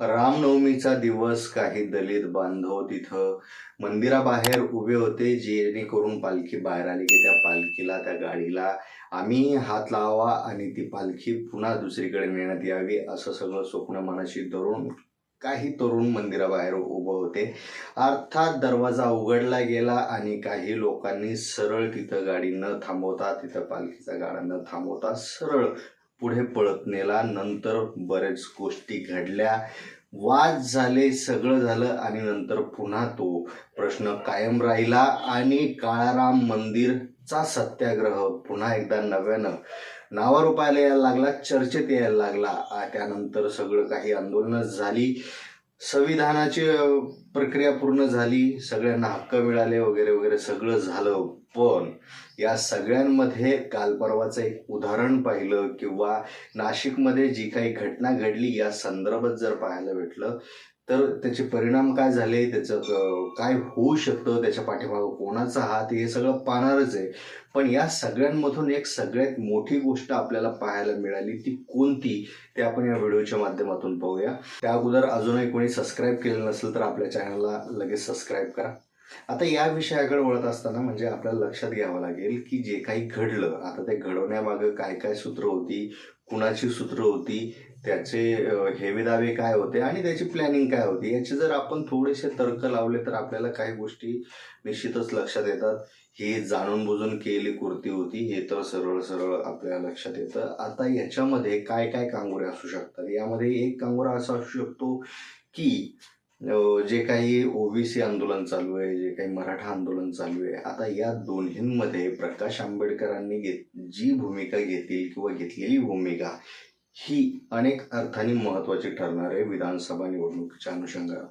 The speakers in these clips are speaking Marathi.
रामनवमीचा दिवस काही दलित बांधव तिथं मंदिराबाहेर उभे होते जेणेकरून पालखी बाहेर आली की त्या पालखीला त्या गाडीला आम्ही हात लावावा आणि ती पालखी पुन्हा दुसरीकडे नेण्यात यावी असं सगळं स्वप्न मनाशी धरून काही तरुण मंदिराबाहेर उभं होते. अर्थात दरवाजा उघडला गेला आणि काही लोकांनी सरळ तिथं गाडी न थांबवता तिथं पालखीचा गाडा न थांबवता सरळ पुढे पळत नेला. नंतर बऱ्याच गोष्टी घडल्या. वाद झाले सगळं झालं आणि नंतर पुन्हा तो प्रश्न कायम राहिला आणि काळाराम मंदिरचा सत्याग्रह पुन्हा एकदा नव्यानं नावारूपायला यायला लागला चर्चेत यायला लागला. त्यानंतर सगळं काही आंदोलनं झाली. संविधानाची प्रक्रिया पूर्ण झाली. सगळ्यांना हक्क मिळाले वगैरे वगैरे सगळं झालं. पण या सगळ्यांमध्ये काल परवाचं एक उदाहरण पाहिलं किंवा नाशिकमध्ये जी काही घटना घडली या संदर्भात जर पाहायला भेटलं तर त्याचे परिणाम काय झाले? त्याचं काय होऊ शकतं? त्याच्या पाठीमागं कोणाचा हात? हे सगळं पाहणारच आहे. पण या सगळ्यांमधून एक सगळ्यात मोठी गोष्ट आपल्याला पाहायला मिळाली ती कोणती? ते आपण या व्हिडिओच्या माध्यमातून पाहूया. त्या अगोदर अजूनही कोणी सबस्क्राईब केलं नसेल तर आपल्या चॅनलला लगेच सबस्क्राईब करा. आता या विषयाकडे वळत असताना म्हणजे आपल्याला लक्षात घ्यावं लागेल की जे काही घडलं आता ते घडवण्यामागं काय काय सूत्र होती कुणाची सूत्र होती त्याचे हेवेदावे हेवे दावे काय होते आणि त्याची प्लॅनिंग काय होती याचे जर आपण थोडेसे तर्क लावले तर आपल्याला काही गोष्टी निश्चितच लक्षात येतात. हे जाणून बुजून केलेली कुर्ती होती हे तर सरळ सरळ आपल्या लक्षात येतं. आता याच्यामध्ये काय काय कांगोरे असू शकतात? यामध्ये एक कांगोरा असा असू शकतो की जे काही ओबीसी आंदोलन चालू आहे जे काही मराठा आंदोलन चालू आहे आता या दोन्हींमध्ये प्रकाश आंबेडकरांनी घेत जी भूमिका घेतील किंवा घेतलेली भूमिका ही अनेक अर्थाने महत्त्वाची ठरणार आहे विधानसभा निवडणुकीच्या अनुषंगानं.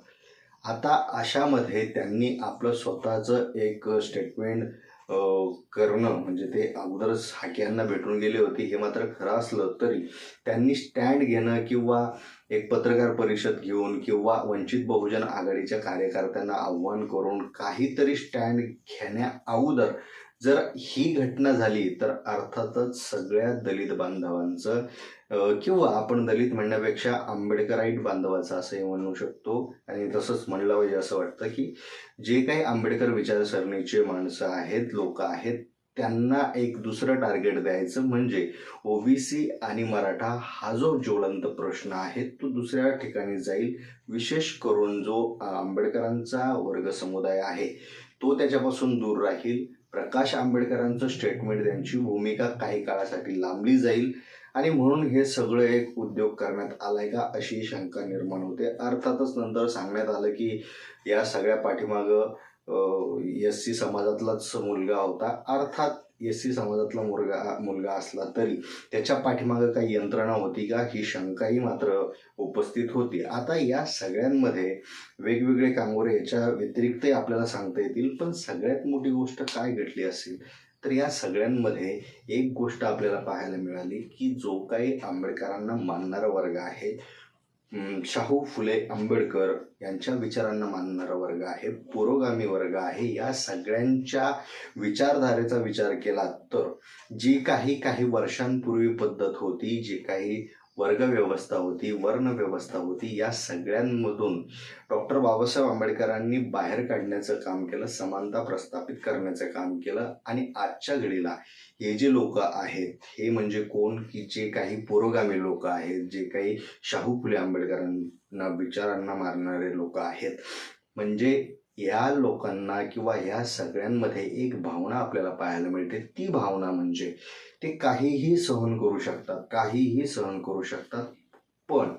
आता अशामध्ये त्यांनी आपलं स्वतःचं एक स्टेटमेंट करणं म्हणजे ते अगोदरच हाक्यांना भेटून गेले होते हे मात्र खरं असलं तरी त्यांनी स्टँड घेणं किंवा एक पत्रकार परिषद घेऊन किंवा वंचित बहुजन आघाडीच्या कार्यकर्त्यांना आव्हान करून काहीतरी स्टँड घेण्या अगोदर जर ही घटना झाली तर अर्थातच सगळ्या दलित बांधवांचं किंवा आपण दलित म्हणण्यापेक्षा आंबेडकराईट बांधवाचं असंही म्हणू शकतो. आणि तसंच म्हणलं पाहिजे असं वाटतं की जे काही आंबेडकर विचारसरणीचे माणसं आहेत लोक आहेत त्यांना एक दुसरं टार्गेट द्यायचं म्हणजे ओबीसी आणि मराठा हा जो ज्वलंत प्रश्न आहे तो दुसऱ्या ठिकाणी जाईल. विशेष करून जो आंबेडकरांचा वर्ग समुदाय आहे तो त्याच्यापासून दूर राहील. प्रकाश आंबेडकरांचं स्टेटमेंट त्यांची भूमिका काही काळासाठी लांबली जाईल. आणि म्हणून हे सगळं एक उद्योग करण्यात आलाय का अशी शंका निर्माण होते. अर्थातच नंतर सांगण्यात आलं की या सगळ्या पाठीमागं एस सी समाजातलाच मुलगा होता. अर्थात एस सी समाजातला मुलगा मुलगा असला तरी त्याच्या पाठीमागं काही यंत्रणा होती का? ही शंकाही मात्र उपस्थित होती. आता या सगळ्यांमध्ये वेगवेगळे कांगोरे याच्या व्यतिरिक्तही आपल्याला सांगता येतील. पण सगळ्यात मोठी गोष्ट काय घडली असेल? तर या सगळ्यांमध्ये एक गोष्ट आपल्याला पाहायला मिळाली की जो काही आंबेडकरांना मानणारा वर्ग आहे शाहू फुले आंबेडकर यांच्या विचारांना मानणारा वर्ग आहे पुरोगामी वर्ग आहे. या सगळ्यांच्या विचारधारेचा विचार केला तर जी काही काही वर्षांपूर्वी पद्धत होती जी काही वर्गव्यवस्था होती वर्णव्यवस्था होती या सगळ्यांमधून डॉक्टर बाबासाहेब आंबेडकरांनी बाहेर काढण्याचं काम केलं समानता प्रस्थापित करण्याचं काम केलं आणि आजच्या घडीला हे जे लोक आहेत हे म्हणजे कोण की जे काही पुरोगामी लोक आहेत जे काही शाहू फुले आंबेडकरांना विचारांना मारणारे लोक आहेत. म्हणजे या लोकांना किंवा ह्या सगळ्यांमध्ये एक भावना आपल्याला पाहायला मिळते. ती भावना म्हणजे ते काहीही सहन करू शकतात काहीही सहन करू शकतात. पण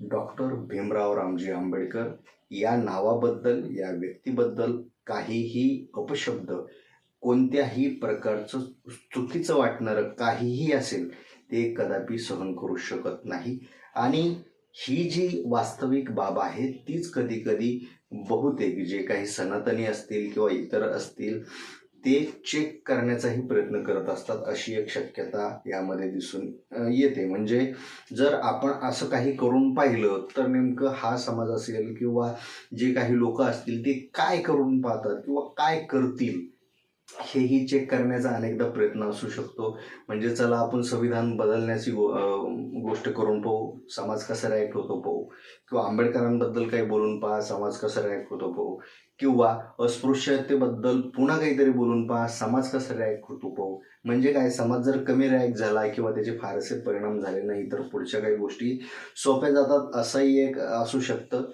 डॉक्टर भीमराव रामजी आंबेडकर या नावाबद्दल या व्यक्तीबद्दल काहीही अपशब्द कोणत्याही प्रकारचं चुकीचं वाटणारं काहीही असेल ते कदापि सहन करू शकत नाही. आणि ही जी वास्तविक बाब आहे तीच कधी कधी बहुतेक जे काही सनातनी असतील किंवा इतर असतील ते चेक करण्याचाही प्रयत्न करत असतात अशी एक शक्यता यामध्ये दिसून येते. म्हणजे जर आपण असं काही करून पाहिलं तर नेमकं हा समाज असेल किंवा जे काही लोक असतील ते काय करून पाहतात किंवा काय करतील हेही चेक करण्याचा अनेकदा प्रयत्न असू शकतो. म्हणजे चला आपण संविधान बदलण्याची गो गोष्ट करून पाहू. समाज कसा रिॲक्ट होतो पाहू. किंवा आंबेडकरांबद्दल काही बोलून पहा. समाज कसा रिॲक्ट होतो पाहू. किंवा अस्पृश्यतेबद्दल पुन्हा काहीतरी बोलून पहा. समाज कसा रिॲक्ट होतो पाहू. म्हणजे काय? समाज जर कमी रिॲक्ट झाला किंवा त्याचे फारसे परिणाम झाले नाही तर पुढच्या काही गोष्टी सोप्या जातात असंही एक असू शकतं.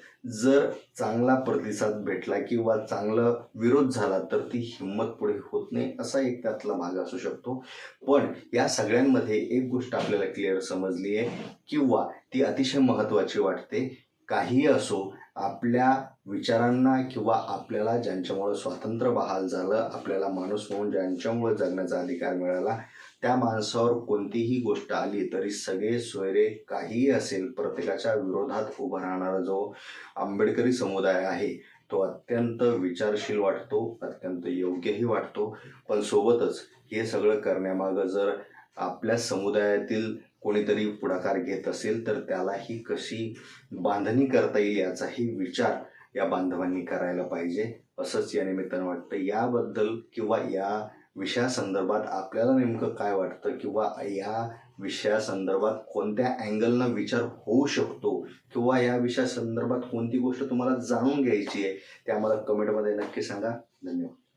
जर चांगला प्रतिसाद भेटला किंवा चांगला विरोध झाला तर ती हिंमत पुढे होत नाही असा एक त्यातला भाग असू शकतो. पण या सगळ्यांमध्ये एक गोष्ट आपल्याला क्लिअर समजली आहे किंवा ती अतिशय महत्त्वाची वाटते. काहीही असो आपल्या विचारांना किंवा आपल्याला ज्यांच्यामुळं स्वातंत्र्य बहाल झालं आपल्याला माणूस म्हणून ज्यांच्यामुळं जगण्याचा अधिकार मिळाला त्या माणसावर कोणतीही गोष्ट आली तरी सगळे सोयरे काहीही असेल प्रत्येकाच्या विरोधात उभा राहणारा जो आंबेडकरी समुदाय आहे तो अत्यंत विचारशील वाटतो अत्यंत योग्यही वाटतो. पण सोबतच हे सगळं करण्यामागं जर आपल्या समुदायातील कोणीतरी पुढाकार घेत असेल तर त्यालाही कशी बांधणी करता येईल याचाही विचार या बांधवांनी करायला पाहिजे. असंच या निमित्तानं वाटतं. याबद्दल किंवा या विषयासंदर्भात आपल्याला नेमकं काय वाटतं? किंवा या विषयासंदर्भात कोणत्या अँगलनं विचार होऊ शकतो? किंवा या विषयासंदर्भात कोणती गोष्ट तुम्हाला जाणून घ्यायची आहे ते आम्हाला कमेंटमध्ये नक्की सांगा. धन्यवाद.